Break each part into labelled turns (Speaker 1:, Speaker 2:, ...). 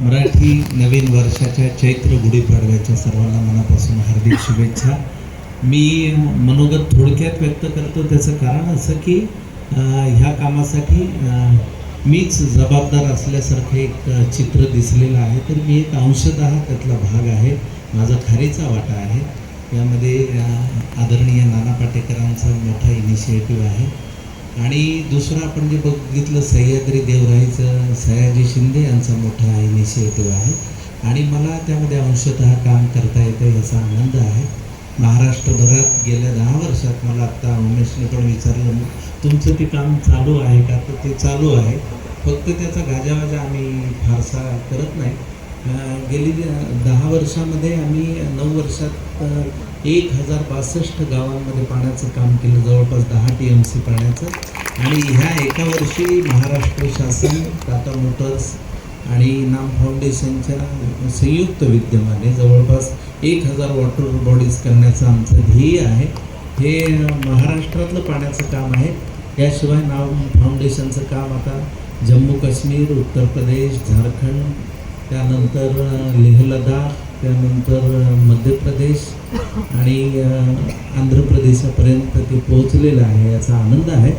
Speaker 1: मराठी नवीन वर्षाच्या चैत्र गुढीपाडव्याच्या सर्वांना मनापासून हार्दिक शुभेच्छा. मी मनोगत थोडक्यात व्यक्त करतो. त्याचं कारण असं की ह्या कामासाठी मीच जबाबदार असल्यासारखं एक चित्र दिसलेलं आहे. तर मी एक अंशतः त्यातला भाग आहे. माझा खारीचा वाटा आहे. यामध्ये आदरणीय नाना पाटेकरांचा मोठा इनिशिएटिव्ह आहे. आणि दुसरं आपण जे बघितलं सह्याद्री देवराईचं सयाजी शिंदे यांचा मोठा इनिशिएटिव्ह आहे. आणि मला त्यामध्ये अंशतः काम करता येतं याचा आनंद आहे. महाराष्ट्रभरात गेल्या दहा वर्षात मला आत्ता उमेशने पण विचारलं तुमचं ते काम चालू आहे का? तर ते चालू आहे. फक्त त्याचा गाजावाजा आम्ही फारसा करत नाही. गेली दहा वर्षामध्ये आम्ही नऊ वर्षात एक हजार बासष्ट गावांमध्ये पाण्याचं काम केलं जवळपास दहा टी एम सी पाण्याचं. आणि ह्या एका वर्षी महाराष्ट्र शासन टाटा मोटर्स आणि नाम फाउंडेशनच्या संयुक्त विद्यमाने जवळपास एक हजार वॉटर बॉडीज करण्याचं आमचं ध्येय आहे. हे महाराष्ट्रातलं पाण्याचं काम आहे. याशिवाय नाम फाउंडेशनचं काम आता जम्मू काश्मीर उत्तर प्रदेश झारखंड त्यानंतर लेह लडाख त्यानंतर मध्य प्रदेश आणि आंध्र प्रदेशापर्यंत ते पोहोचलेलं आहे याचा आनंद आहे.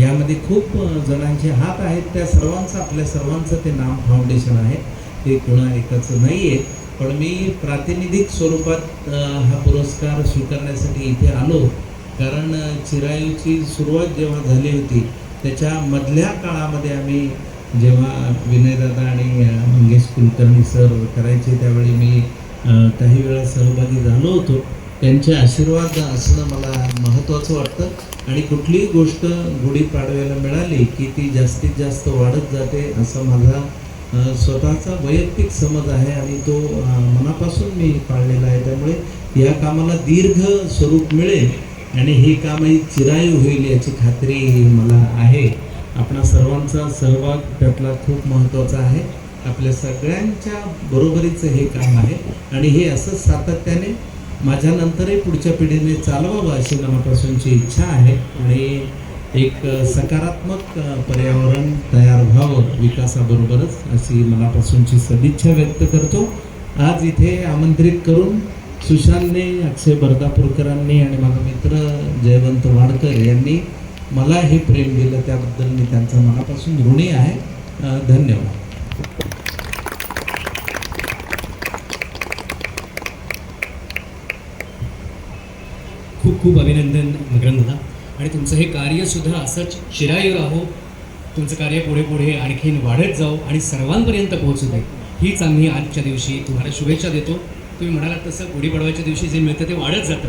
Speaker 1: यामध्ये खूप जणांचे हात आहेत. त्या सर्वांचं आपल्या सर्वांचं ते नाम फाउंडेशन आहे. ते कुणा एकाचं नाही आहे पण मी प्रातिनिधिक स्वरूपात हा पुरस्कार स्वीकारण्यासाठी इथे आलो. कारण चिरायूची सुरुवात जेव्हा झाली होती त्याच्या मधल्या काळामध्ये आम्ही जेव्हा विनयदादा आणि कुलकर्णी सर करायचे. त्यावेळी मी काही वेळा सहभागी झालो होतो. त्यांचे आशीर्वाद असणं मला महत्त्वाचं वाटतं. आणि कुठलीही गोष्ट गुढीपाडव्याला मिळाली की ती जास्तीत जास्त वाढत जाते असा माझा स्वतःचा वैयक्तिक समज आहे आणि तो मनापासून मी पाळलेला आहे. त्यामुळे या कामाला दीर्घ स्वरूप मिळेल आणि हे कामही चिरायू होईल याची खात्री मला आहे. आपणा सर्वांचा सहभाग त्यातला खूप महत्त्वाचा आहे. आपल्या सगळ्यांच्या बरोबरीचं हे काम आहे. आणि हे असंच सातत्याने माझ्यानंतरही पुढच्या पिढीने चालवावं अशी मनापासूनची इच्छा आहे. आणि एक सकारात्मक पर्यावरण तयार व्हावं विकासाबरोबरच अशी मनापासूनची सदिच्छा व्यक्त करतो. आज इथे आमंत्रित करून सुशांतने अक्षय बर्दापूरकरांनी आणि माझा मित्र जयवंत वाडकर यांनी मला हे प्रेम दिलं त्याबद्दल मी त्यांचा मनापासून ऋणी आहे. धन्यवाद.
Speaker 2: खूप खूप अभिनंदन मकरंद आणि तुमचं हे कार्यसुद्धा असंच चिरायू राहो तुमचं कार्य पुढे पुढे आणखीन वाढत जाऊ आणि सर्वांपर्यंत पोहोचू दे. हीच आम्ही आजच्या दिवशी तुम्हाला शुभेच्छा देतो. तुम्ही म्हणालात तसं गुढीपाडव्याच्या दिवशी जे मिळतं ते वाढत जातं.